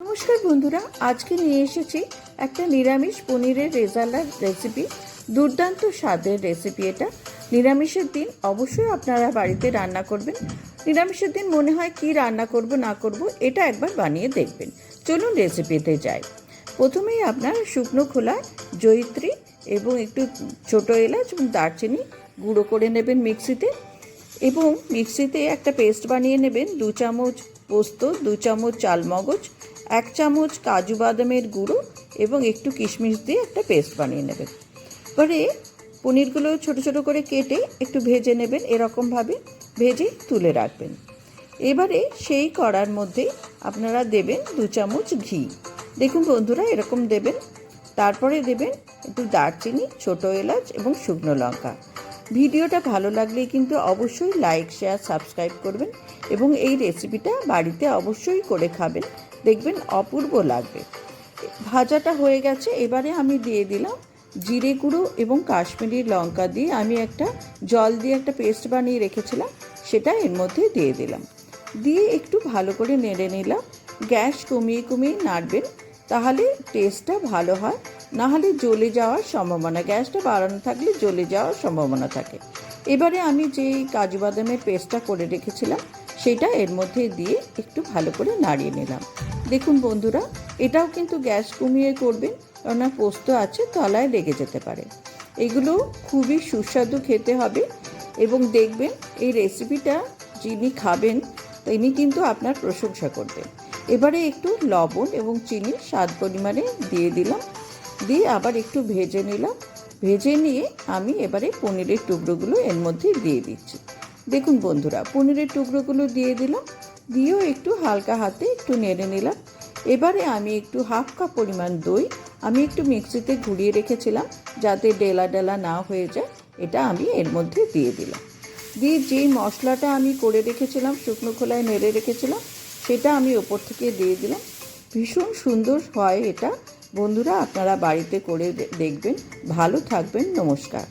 নমস্কার বন্ধুরা, আজকে নিয়ে এসেছি একটা নিরামিষ পনিরের রেজালার রেসিপি দুর্দান্ত স্বাদের রেসিপি এটা। নিরামিষের দিন অবশ্যই আপনারা বাড়িতে রান্না করবেন। নিরামিষের দিন মনে হয় কি রান্না করব, না করব, এটা একবার বানিয়ে দেখবেন। চলুন রেসিপিতে যাই। প্রথমেই আপনার শুকনো খোলা জয়িত্রী এবং একটু ছোটো এলাচ এবং দারচিনি গুঁড়ো করে নেবেন মিক্সিতে এবং মিক্সিতে একটা পেস্ট বানিয়ে নেবেন। দু চামচ পোস্ত, দু চামচ চালমগজ এক চামচ কাজু বাদামের গুঁড়ো এবং একটু কিশমিশ দিয়ে একটা পেস্ট বানিয়ে নেবেন। এবারে পনিরগুলো ছোট ছোট করে কেটে একটু ভেজে নেবেন এরকমভাবে। ভেজে তুলে রাখবেন। এবারে সেই কড়ার মধ্যে আপনারা দেবেন দু চামচ ঘি। দেখুন বন্ধুরা, এরকম দেবেন। তারপরে দেবেন একটু দারচিনি, ছোটো এলাচ এবং শুকনো লঙ্কা। ভিডিওটা ভালো লাগলে কিন্তু অবশ্যই লাইক, শেয়ার, সাবস্ক্রাইব করবেন এবং এই রেসিপিটা বাড়িতে অবশ্যই করে খাবেন। দেখবেন অপূর্ব লাগবে। ভাজাটা হয়ে গেছে, এবারে আমি দিয়ে দিলাম জিরে গুঁড়ো এবং কাশ্মীরি লঙ্কা দিয়ে আমি একটা জল দিয়ে একটা পেস্ট বানিয়ে রেখেছিলাম, সেটা এর মধ্যে দিয়ে দিলাম। দিয়ে একটু ভালো করে নেড়ে নিলাম। গ্যাস কমিয়ে কমিয়ে নাড়বেন, তাহলে টেস্টটা ভালো হয়। নাহলে জ্বলে যাওয়ার সম্ভাবনা, গ্যাসটা বাড়ানো থাকলে জ্বলে যাওয়ার সম্ভাবনা থাকে। এবারে আমি যে কাজু বাদামের পেস্টটা করে রেখেছিলাম সেটা এর মধ্যে দিয়ে একটু ভালো করে নাড়িয়ে নিলাম। দেখুন বন্ধুরা, এটাও কিন্তু গ্যাস কমিয়ে করবেন, কেননা পোস্ত আছে, তলায় লেগে যেতে পারে। এগুলো খুবই সুস্বাদু খেতে হবে এবং দেখবেন এই রেসিপিটা যিনি খাবেন, তিনি কিন্তু আপনার প্রশংসা করবেন। এবারে একটু লবণ এবং চিনি স্বাদ পরিমাণে দিয়ে দিলাম, দিয়ে আবার একটু ভেজে নিলাম। ভেজে নিয়ে আমি এবারে পনিরের টুকরোগুলো এর মধ্যে দিয়ে দিচ্ছি। দেখুন বন্ধুরা, পনিরের টুকরোগুলো দিয়ে দিলাম, দিয়েও একটু হালকা হাতে একটু নেড়ে নিলাম। এবারে আমি একটু হাফ কাপ পরিমাণ দই আমি একটু মিক্সিতে ঘুরিয়ে রেখেছিলাম যাতে ডেলা ডেলা না হয়ে যায়, এটা আমি এর মধ্যে দিয়ে দিলাম। দিয়ে যেই মশলাটা আমি করে রেখেছিলাম, শুকনো খোলায় নেড়ে রেখেছিলাম, সেটা আমি ওপর থেকে দিয়ে দিলাম। ভীষণ সুন্দর হয় এটা। বন্ধুরা, আপনারা বাড়িতে করে দেখবেন। ভালো থাকবেন, নমস্কার।